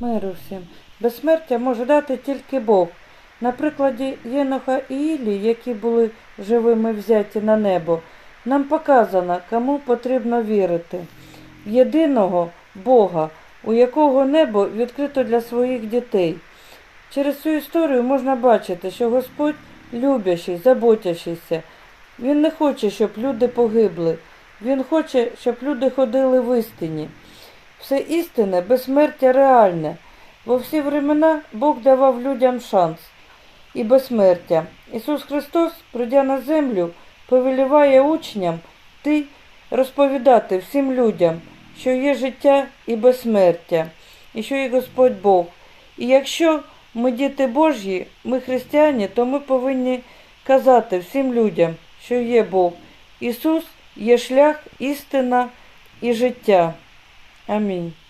Миру всім. Безсмертя може дати тільки Бог. На прикладі Єноха і Ілі, які були живими взяті на небо, нам показано, кому потрібно вірити. В єдиного Бога, у якого небо відкрито для своїх дітей. Через цю історію можна бачити, що Господь любящий, заботящийся. Він не хоче, щоб люди погибли. Він хоче, щоб люди ходили в істині. Все істинне, безсмертя реальне. Во всі времена Бог давав людям шанс і безсмертя. Ісус Христос, прийдя на землю, повеліває учням ти розповідати всім людям, що є життя і безсмертя, і що є Господь Бог. І якщо ми діти Божі, ми християні, то ми повинні казати всім людям, що є Бог. Ісус є шлях, істина і життя. Amém.